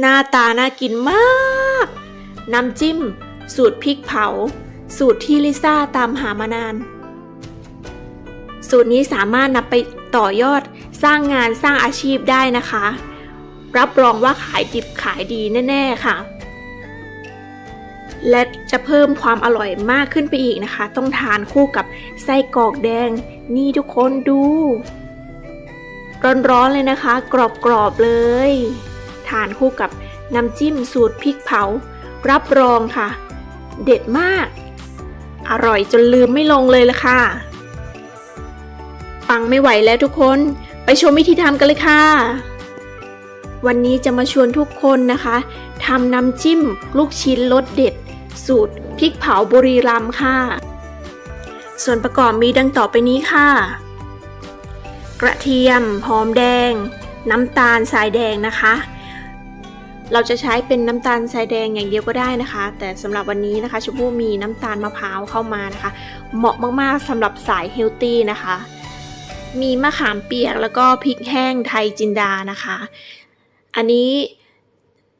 หน้าตาน่ากินมาก น้ำจิ้ม สูตรพริกเผา สูตรที่ลิซ่าตามหามานาน สูตรนี้สามารถนำไปต่อยอดสร้างงานสร้างอาชีพได้นะคะ รับรองว่าขายดิบขายดีแน่ ๆ ค่ะ และจะเพิ่มความอร่อยมากขึ้นไปอีกนะคะ ต้องทานคู่กับไส้กรอกแดง นี่ทุกคนดู ร้อนๆเลยนะคะ กรอบๆเลย ทานคู่กับน้ำจิ้มสูตรพริกเผา รับรองค่ะ เด็ดมาก อร่อยจนลืมไม่ลงเลยละค่ะฟังไม่ไหวแล้วทุกคน ไปชมวิธีทำกันเลยค่ะ วันนี้จะมาชวนทุกคนนะคะทำน้ำจิ้มลูกชิ้นรสเด็ด สูตรพริกเผาบุรีรัมย์ค่ะ ส่วนประกอบมีดังต่อไปนี้ค่ะ กระเทียม หอมแดง น้ำตาลทรายแดงนะคะ เราจะใช้เป็นน้ำตาลทรายแดงอย่างเดียวก็ได้นะคะ แต่สำหรับวันนี้นะคะชมพู่มีน้ำตาลมะพร้าวเข้ามานะคะ เหมาะมากๆสำหรับสายเฮลตี้นะคะ มีมะขามเปียกแล้วก็พริกแห้งไทยจินดานะคะ อันนี้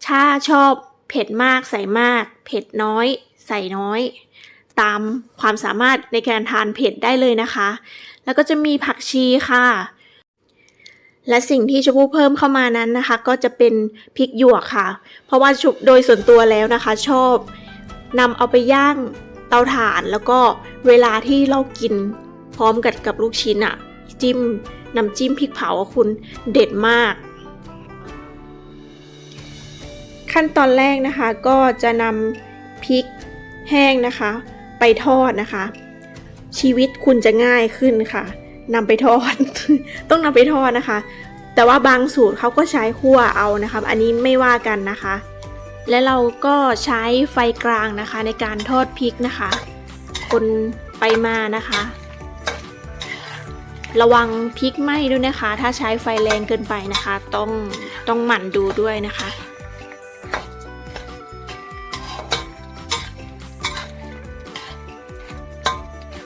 ถ้าชอบเผ็ดมากใส่มาก เผ็ดน้อย ใส่น้อย ตามความสามารถในการทานเผ็ดได้เลยนะคะ แล้วก็จะมีผักชีค่ะ และสิ่งที่ชมพู่เพิ่มเข้ามานั้นนะคะ ก็จะเป็นพริกหยวกค่ะ เพราะว่าชุบโดยส่วนตัวแล้วนะคะ ชอบนำเอาไปย่างเตาถ่านแล้วก็เวลาที่เรากินพร้อมกับกับลูกชิ้นอะจิ้มน้ำจิ้มพริกเผาคุณเด็ดมาก ขั้นตอนแรกนะคะก็จะนำพริกแห้งนะคะ ไปทอดนะคะ ชีวิตคุณจะง่ายขึ้นค่ะ นำไปทอด ต้องนำไปทอดนะคะ แต่ว่าบางสูตรเขาก็ใช้คั่วเอานะคะ อันนี้ไม่ว่ากันนะคะ และเราก็ใช้ไฟกลางนะคะ ในการทอดพริกนะคะ คนไปมานะคะ ระวังพริกไหม้ด้วยนะคะ ถ้าใช้ไฟแรงเกินไปนะคะ ต้องต้องหมั่นดูด้วยนะคะ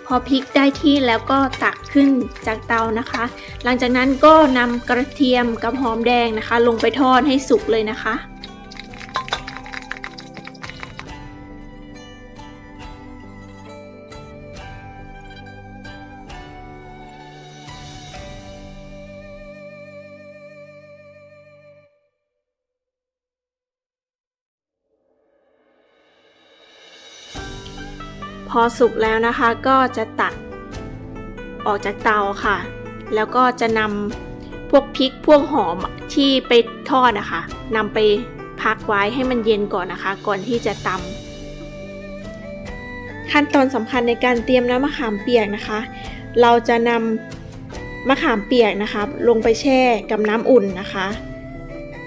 พอพริกได้ที่แล้วก็ตักขึ้นจากเตานะคะ หลังจากนั้นก็นำกระเทียมกับหอมแดงนะคะ ลงไปทอดให้สุกเลยนะคะ พอสุกแล้วนะคะก็จะตักออกจากเตาค่ะ แล้วก็จะนำพวกพริกพวกหอมที่ไปทอดนะคะนำไปพักไว้ให้มันเย็นก่อนนะคะ ก่อนที่จะตำขั้นตอนสำคัญในการเตรียมน้ำมะขามเปียกนะคะ เราจะนำมะขามเปียกนะคะลงไปแช่กับน้ำอุ่นนะคะ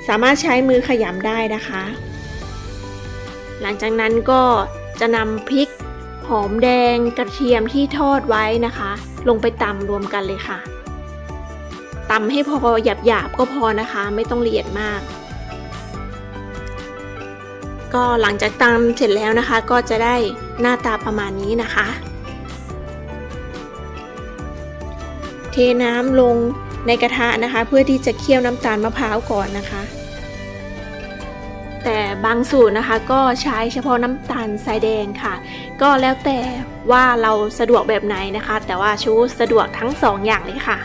สามารถใช้มือขยำได้นะคะ หลังจากนั้นก็จะนำพริก หอมแดงกระเทียมที่ทอดไว้นะคะ ลงไปตำรวมกันเลยค่ะตำให้พอหยาบๆก็พอนะคะ ไม่ต้องละเอียดมาก ก็หลังจากตำเสร็จแล้วนะคะ ก็จะได้หน้าตาประมาณนี้นะคะ เทน้ำลงในกระทะนะคะ เพื่อที่จะเคี่ยวน้ำตาลมะพร้าวก่อนนะคะ แต่บางสูตรนะคะก็ใช้เฉพาะน้ำตาลทรายแดงค่ะ ก็แล้วแต่ว่าเราสะดวกแบบไหนนะคะ แต่ว่าชูสะดวกทั้งสองอย่างเลยค่ะ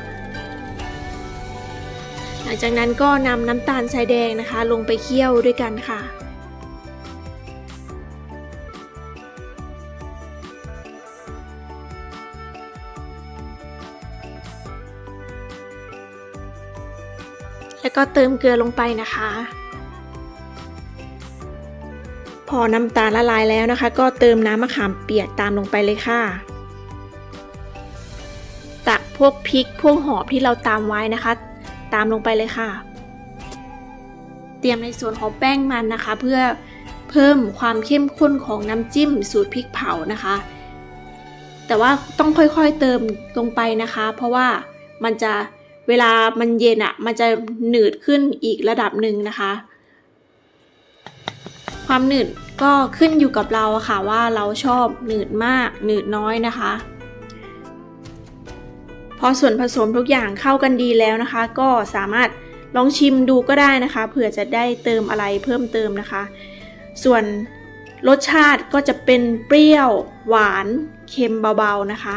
หลังจากนั้นก็นำน้ำตาลทรายแดงนะคะ ลงไปเคี่ยวด้วยกันค่ะแล้วก็เติมเกลือลงไปนะคะ อน้ำตาลละลายแล้วนะคะ ก็เติมน้ำมะขามเปียกตามลงไปเลยค่ะ ตักพวกพริกพวกหอมที่เราตามไว้นะคะ ตามลงไปเลยค่ะ เตรียมในส่วนของแป้งมันนะคะ เพื่อเพิ่มความเข้มข้นของน้ำจิ้มสูตรพริกเผานะคะ แต่ว่าต้องค่อยๆเติมลงไปนะคะ เพราะว่ามันจะเวลามันเย็นอะ่ะ มันจะหนืดขึ้นอีกระดับหนึ่งนะคะ ความหนืด ก็ขึ้นอยู่กับเราค่ะว่าเราชอบหนืดมากหนืดน้อยนะคะ พอส่วนผสมทุกอย่างเข้ากันดีแล้วนะคะ ก็สามารถลองชิมดูก็ได้นะคะเผื่อจะได้เติมอะไรเพิ่มเติมนะคะ ส่วนรสชาติก็จะเป็นเปรี้ยว หวานเค็มเบาๆนะคะ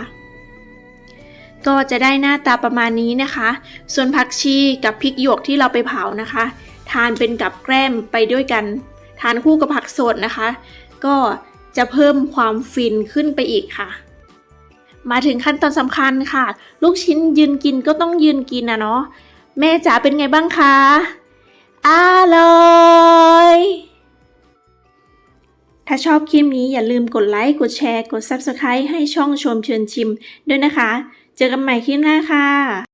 ก็จะได้หน้าตาประมาณนี้นะคะ ส่วนผักชีกับพริกหยวกที่เราไปเผานะคะ ทานเป็นกับแกล้มไปด้วยกัน ทานคู่กับผักสดนะคะ ก็จะเพิ่มความฟินขึ้นไปอีกค่ะ มาถึงขั้นตอนสำคัญค่ะ ลูกชิ้นยืนกินก็ต้องยืนกินนะเนาะแม่จ๋าเป็นไงบ้างคะอร่อยถ้าชอบคลิปนี้อย่าลืมกดไลค์ กดแชร์ กด Subscribe ให้ช่องชมเชิญชิมด้วยนะคะ เจอกันใหม่คลิปหน้าค่ะ